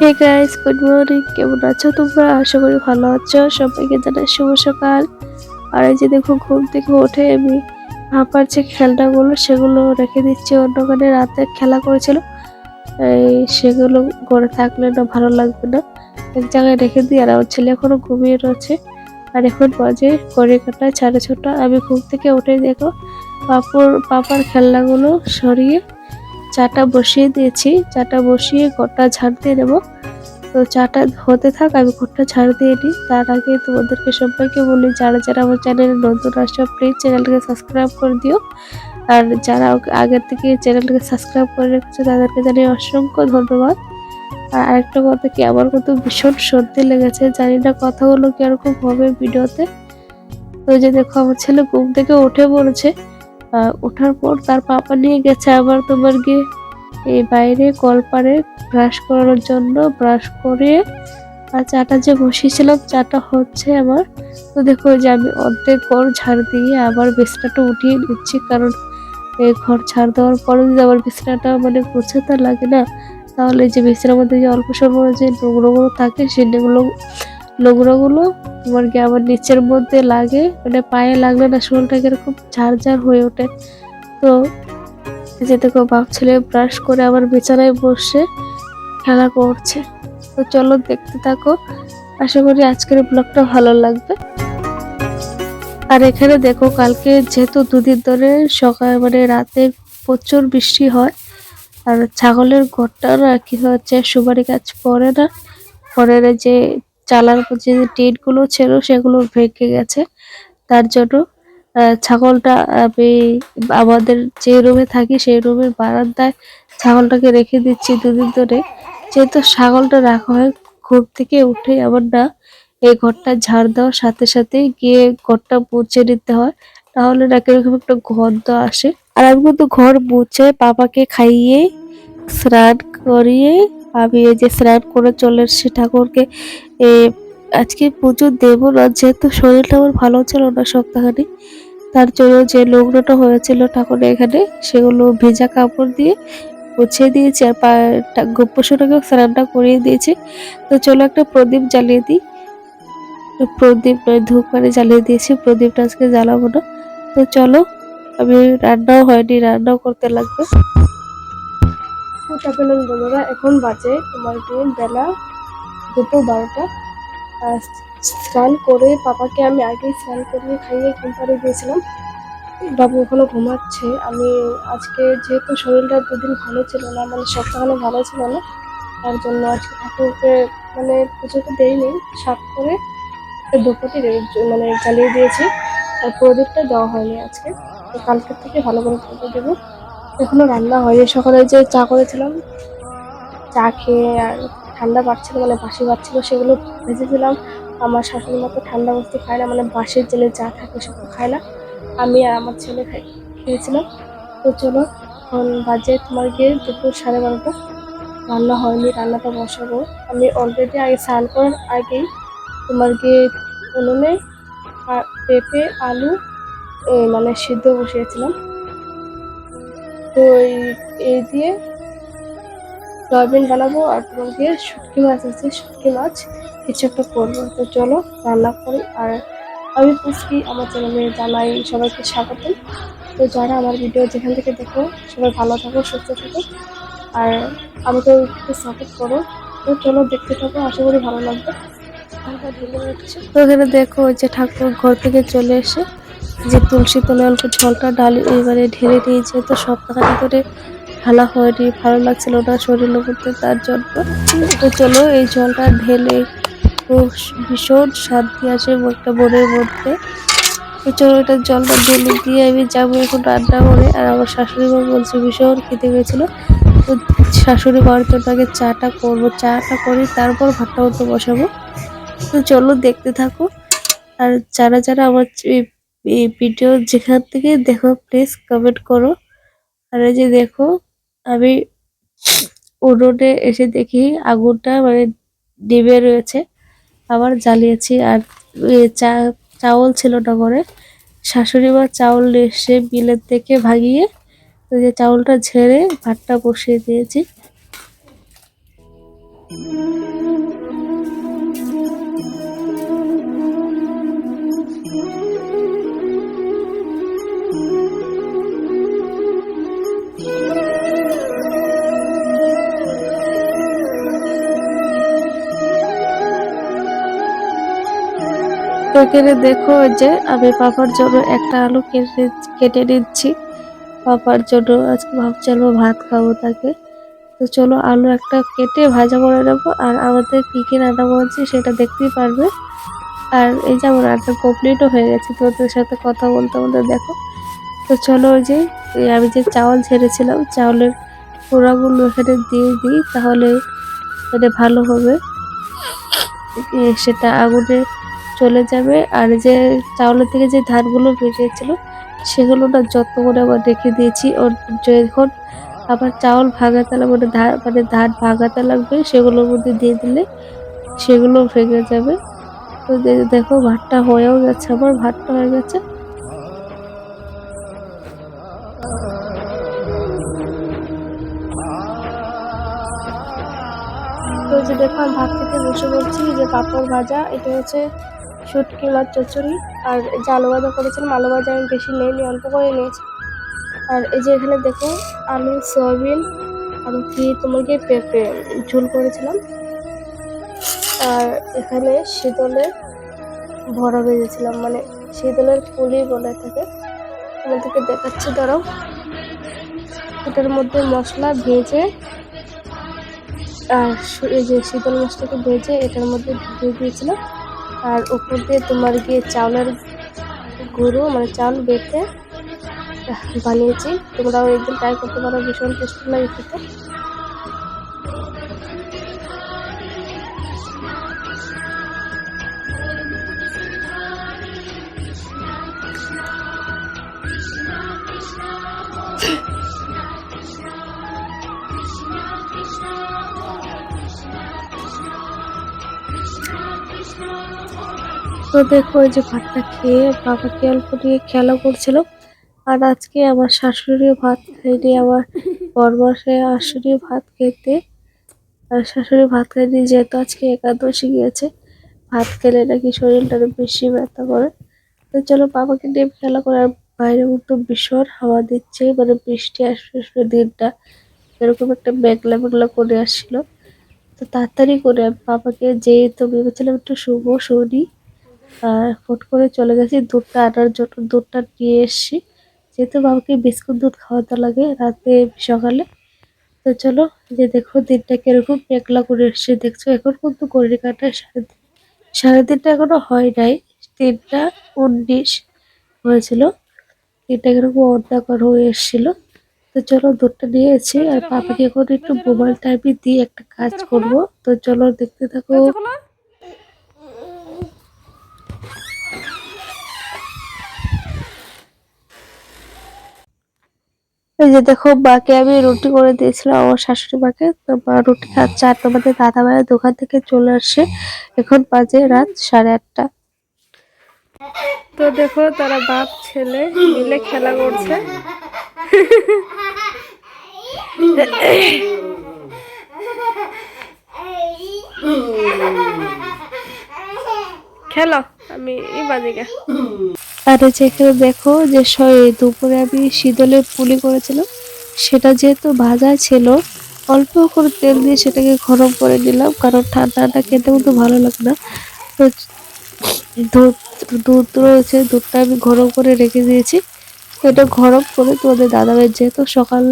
Hey guys good morning কেমন আছো তোমরা? আশা করি ভালো আছো। সবাইকে জানাই শুভ সকাল। আর এই যে দেখো, ঘুম থেকে উঠে আমি ভাপার যে খেলনাগুলো, সেগুলো রেখে দিচ্ছি। অন্যখানে রাতে খেলা করেছিল। এই সেগুলো করে থাকলে না ভালো লাগবে না। এক জায়গায় রেখে দিই আর আমার ছেলে এখনও ঘুমিয়ে রয়েছে। আর এখন বাজে করে কাটা সাড়ে ছটা। আমি ঘুম থেকে উঠে দেখো পাপুর পাপার খেলনাগুলো সরিয়ে চাটা বসিয়ে দিয়েছি। চাটা বসিয়ে ঘরটা ঝাড় দিয়ে নেব। তো চাটা হতে থাক, আমি ঘরটা ঝাড় দিয়ে নিই। তার আগে তোমাদেরকে সবাইকে বলি, যারা যারা আমার চ্যানেলে নতুন আসো প্লিজ চ্যানেলটাকে সাবস্ক্রাইব করে দিও। আর যারা আগের থেকে চ্যানেলটাকে সাবস্ক্রাইব করে রেখেছে, তাদেরকে জানিয়ে অসংখ্য ধন্যবাদ। আর আরেকটা কথা কি, আমার কিন্তু ভীষণ সর্দি লেগেছে। জানি না কথাগুলো কীরকম হবে ভিডিওতে। তো যে দেখো, আমার ছেলে ঘুম থেকে উঠে পড়েছে। ওঠার পর তার পাপা নিয়ে গেছে আবার তোমার গিয়ে এই বাইরে কলপারে ব্রাশ করানোর জন্য ব্রাশ করে, আর চাটা যে বসিয়েছিলাম, চাটা হচ্ছে আমার। তো দেখো যে আমি অর্ধেক ঘর ঝাড় দিয়ে আবার বিছনাটা উঠিয়ে নিচ্ছি, কারণ এই ঘর ছাড় দেওয়ার পরে যদি আবার বিছনাটা মানে গোছাতে লাগে না, তাহলে যে বিছানার মধ্যে যে অল্প সময় যে নোংরাগুলো থাকে সেগুলো নোংরাগুলো তোমার কি আবার নিচের মধ্যে লাগে মানে পায়ে লাগলে না শরীরটা কীরকম ঝাড় ঝাড় হয়ে ওঠে। তো যে দেখো, বাপ ছেলে ব্রাশ করে আবার বিছানায় বসে খেলা করছে। তো চলো দেখতে থাকো। আশা করি আজকের ব্লগটা ভালো লাগবে। আর এখানে দেখো, কালকে যেহেতু দুদিন ধরে সকাল মানে রাতে প্রচুর বৃষ্টি হয়, আর ছাগলের ঘরটা না কি হচ্ছে সুপারি গাছ পরে না। পরের যে চালার যে টিনগুলো ছিল সেগুলো ভেঙে গেছে। তার জন্য ছাগলটা আমি আমাদের যে রুমে থাকি সেই রুমের বারান্দায় ছাগলটাকে রেখে দিচ্ছি দুদিন ধরে। যেহেতু ছাগলটা রাখা হয় ঘুম থেকে উঠে আবার না, এই ঘরটা ঝাড় দেওয়ার সাথে সাথে গিয়ে ঘরটা মুছে নিতে হয়। তাহলে না কীরকম একটা গন্ধ আসে। আর আমি কিন্তু ঘর মুছে পাপাকে খাইয়ে স্নান করিয়ে আমি এই যে স্নান করে চলে এসেছি ঠাকুরকে। এ, আজকে পুজো দেবো না যেহেতু শরীরটা আমার ভালো ছিল না সপ্তাহখানি তার জন্য যে নোংরাটা হয়েছিল ঠাকুরের এখানে সেগুলো ভেজা কাপড় দিয়ে মুছিয়ে দিয়েছি আর পা গোপ্পসটাকেও স্নানটা করিয়ে দিয়েছি। তো চলো একটা প্রদীপ জ্বালিয়ে দিই। প্রদীপ ধূপ মানে জ্বালিয়ে দিয়েছি প্রদীপটা আজকে জ্বালাবো না। তো চলো আমি রান্নাও হয়নি রান্নাও করতে লাগবে। ওটা পেলাম বন্ধুরা, এখন বাজে তোমার কি বেলা দুপুর বারোটা। স্নান করে পাপাকে আমি আগেই স্নান করিয়ে খাইয়ে ঘুম পাড়িয়ে দিয়েছিলাম। বাবু এখনও ঘুমাচ্ছে। আমি আজকে যেহেতু শরীরটা দুদিন ভালো ছিল না মানে সপ্তাহখানে ভালো ছিল না, তার জন্য আজকে ঠাকুরকে মানে পুজোতে দেয়নি সাফ করে দুপুরটি মানে জ্বালিয়ে দিয়েছি। আর প্রদীপটা দেওয়া হয়নি আজকে। কালকের থেকে ভালো করে পুজো দেবো। এখনও রান্না হয়নি। সকালে যে চা করেছিলাম, চা খেয়ে আর ঠান্ডা পাচ্ছিল মানে বাসি পাচ্ছিল, সেগুলো ভেজেছিলাম। আমার শাশুড়ি মতো ঠান্ডা বস্তু খায় না মানে বাসের জেলে চা থাকে সেগুলো খায় না। আমি আর আমার ছেলে খাই, খেয়েছিলাম। তো চলো, এখন বাজে তোমার গিয়ে দুপুর সাড়ে বারোটা। রান্না হয়নি, রান্নাটা বসাবো। আমি অলরেডি আগে স্নান করার আগেই তোমার গিয়ে উনুনে পেঁপে, আলু মানে সিদ্ধ বসিয়েছিলাম। তো এই এই দিয়ে সয়াবিন বানাবো আর তোমার দিয়ে শুটকি মাছ আছে শুটকি মাছ। কিছু একটা করব। তো চলো রান্না করি। আর আমি পুষ্কি আমার চ্যানেলে জানাই সবাইকে স্বাগতম। তো যারা আমার ভিডিও যেখান থেকে দেখো সবাই ভালো থাকো সুস্থ থাকো। আর আমাকে একটু সাপোর্ট করো। তো চলো দেখতে থাকো। আশা করি ভালো লাগবে। তো এখানে দেখো ওই যে ঠাকুর ঘর থেকে চলে এসে যে তুলসী তলে অল্প জলটা ডালি এবারে ঢেলে দিয়েছে, তো সপ্তাহখানি ধরে ঢালা হয়নি, ভালো লাগছিল না শরীরের মধ্যে তার জন্য। তো চলো এই জলটা ঢেলে ভীষণ শান্তি আসে একটা মনের মধ্যে। চলো এটা জলটা ঢেলে দিয়ে আমি যাব এখন রান্না করে আর আমার শাশুড়ি মা বলছে ভীষণ খেতে গেছিল তো শাশুড়ি মার জন্য আগে চাটা করব। চাটা করে তারপর ভাতটা মতো বসাবো। তো চলো দেখতে থাকো। আর যারা যারা আমার এই- ভিডিও যেখান থেকে দেখো প্লিজ কমেন্ট করো। আর এই যে দেখো, আমি উনুনে এসে দেখি আগুনটা মানে নিভে রয়েছে। আবার জ্বালিয়েছি। আর চা, চাউল ছিল না ঘরে শাশুড়ি মা চাউল এসে বিলের থেকে ভাগিয়ে যে চাউলটা ঝেড়ে ভাতটা বসিয়ে দিয়েছি। তো এখানে দেখো যে আমি পাপার জন্য একটা আলু কেটে কেটে নিচ্ছি। পাপার জন্য আজকে ভাবছি আলু ভাত খাব তাকে। তো চলো আলু একটা কেটে ভাজা করে নেব আর আমাদের কী কী রান্না করেছি সেটা দেখতেই পারবে। আর এই যে আমার রান্না কমপ্লিটও হয়ে গেছে তোদের সাথে কথা বলতে বলতে দেখো। তো চলো ওই যে, আমি যে চাউল ছেড়েছিলাম, চাউলের পোড়াগুলো এখানে দিয়ে দিই, তাহলে মানে ভালো হবে। সেটা আগুনে চলে যাবে। আর যে চাউলের থেকে যে ধানগুলো বেরিয়েছিল, সেগুলো না যত্ন করে আবার রেখে দিয়েছি। ওর যখন আবার চাউল ভাগাতে লাগবে মানে ধান মানে ধান ভাগাতে লাগবে, সেগুলোর মধ্যে দিয়ে দিলে সেগুলো ভেঙে যাবে। তো দেখো ভাতটা হয়েও গেছে, আমার ভাতটা হয়ে গেছে। তো যে দেখো, আমি ভাত খেতে বসে বলছি যে পাঁপড় ভাজা, এটা হচ্ছে শুটকি মাছ চচ্চড়ি। আর যে আলু ভাজা করেছিলাম, আলু ভাজা আমি বেশি নেইনি, অল্প করে নিয়েছি। আর এই যে এখানে দেখো, আলু, সয়াবিন, আর কি তোমার কি পেঁপে ঝোল করেছিলাম। আর এখানে শীতলের ভরা ভেজেছিলাম মানে শীতলের পুলি বলে থাকে তোমাদেরকে দেখাচ্ছি, দাঁড়াও। এটার মধ্যে মশলা ভেজে আর যে শীতল মাছটাকে ভেজে এটার মধ্যে দিয়ে দিয়েছিলাম আর উপর দিয়ে তোমার গিয়ে চাউলের গুঁড়ো মানে চাউল বেটে বানিয়েছি। তোমরাও একদিন ট্রাই করতে পারো, ভীষণ টেস্টি লাগে খেতে। তো দেখো যে ভাতটা খেয়ে বাবাকে অল্প দিয়ে খেলা করছিল আর আজকে আমার শাশুড়িও ভাত খাইনি, আমার বরমাসে শাশুড়িও ভাত খেতে। আর শাশুড়ি ভাত খাইনি যেহেতু আজকে একাদশী গিয়েছে, ভাত খেলে নাকি শরীরটা বেশি ব্যথা করে। তো চলো বাবাকে নিয়ে খেলা করে, আর বাইরে কিন্তু ভীষণ হাওয়া দিচ্ছে মানে বৃষ্টি আসবে আসবে দিনটা এরকম একটা মেঘলা মেঘলা করে আসছিল। তো তাড়াতাড়ি করে আমি বাবাকে যেহেতু ভেবেছিলাম একটু শুভ শুনি আর ফট করে চলে গেছি দুধটা আনার জন্য দুধটা নিয়ে এসেছি। যেহেতু বাবাকে বিস্কুট দুধ খাওয়াতে লাগে রাতে সকালে। তো চলো যে দেখো দিনটা কীরকম মেঘলা করে এসছে। দেখছ এখন কিন্তু ঘড়ির কাটা সাড়ে সাড়ে তিনটা এখনও হয় নাই। তিনটা উনিশ হয়েছিল। তিনটা কীরকম অন্ধকার হয়ে এসেছিল। তো চলো দুধটা নিয়েছি আর পাপাকে এখন একটু মোবাইল টাইপে দিয়ে একটা কাজ করব। তো চলো দেখতে থাকো। এই যে দেখো, মাকে আমি রুটি করে দিয়েছিলাম, আমার শাশুড়ি মাকে। তো রুটি খাচ্ছে আর তোমাদের দাদা ভাইয়ের দোকান থেকে চলে আসছে এখন বাজে রাত সাড়ে আটটা। তো দেখো, তারা বাপ, ছেলে মিলে খেলা করছে। খেলো, আমি এই বাদিকে আর এখানে দেখো যে দুপুরে আমি শীতলের পুলি করেছিলাম, সেটা যেহেতু ভাজা ছিল, অল্প করে তেল দিয়ে সেটাকে গরম করে নিলাম, কারণ ঠান্ডাটা খেতে কিন্তু ভালো লাগে না। তো দুধ দুধ রয়েছে, দুধটা আমি গরম করে রেখে দিয়েছি। এটা গরম করে তোমাদের দাদাভাই যেহেতু সকাল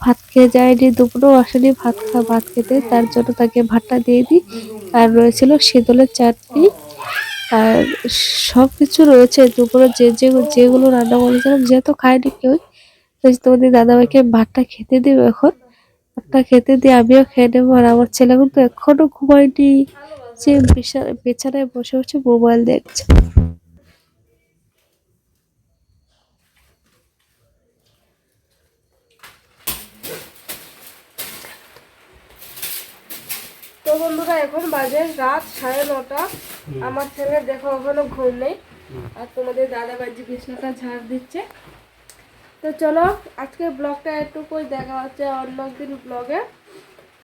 ভাত খেয়ে যায়নি, দুপুরেও আসেনি ভাত খা, ভাত খেতে, তার জন্য তাকে ভাতটা দিয়ে দিই। আর রয়েছিল শীতলের চাটনি। আর সব কিছু রয়েছে দুপুরে যে যে যেগুলো রান্না করেছিলাম যেহেতু খায়নি কেউ তো তোমাদের দাদাভাইকে ভাতটা খেতে দেবো এখন। ভাতটা খেতে দিয়ে আমিও খেয়ে নেব। আর আমার ছেলে কিন্তু এখনও ঘুমায়নি। যে বিছানায় বসে বসে মোবাইল দেখছে। তো বন্ধুরা, এখন বাজে রাত সাড়ে নটা। আমার ছেলে দেখো, এখনও ঘুম নেই। আর তোমাদের দাদা বাজি কৃষ্ণটা ঝাড় দিচ্ছে। তো চলো আজকে ব্লগটা একটু করে দেখা হচ্ছে অন্য একদিন ব্লগে।